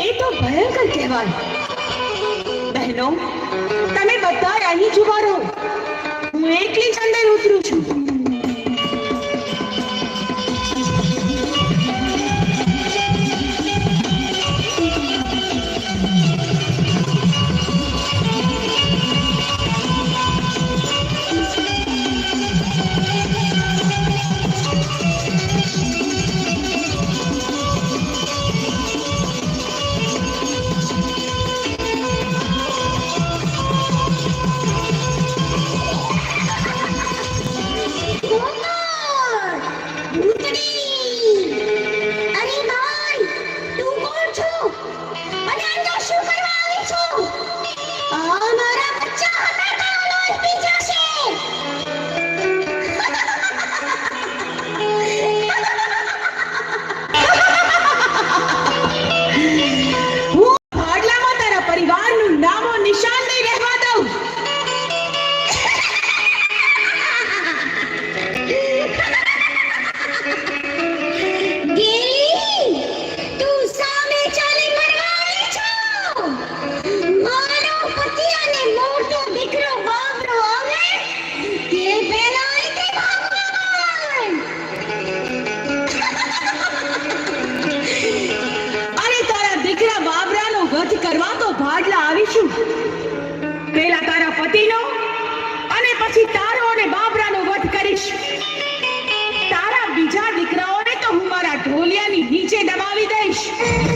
એ તો ભયંકર કહેવાય. બહેનો, તમે બધા અહીં જ ઊભા રહો. હું એકલી જ અંદર કરવા તો ભાડલા આવીશું. પેલા તારા પતિનો અને પછી તારો અને બાબરાનો વધ કરીશ. તારા બીજા દીકરાઓને તો હું મારા ઢોલિયાની નીચે દબાવી દઈશ.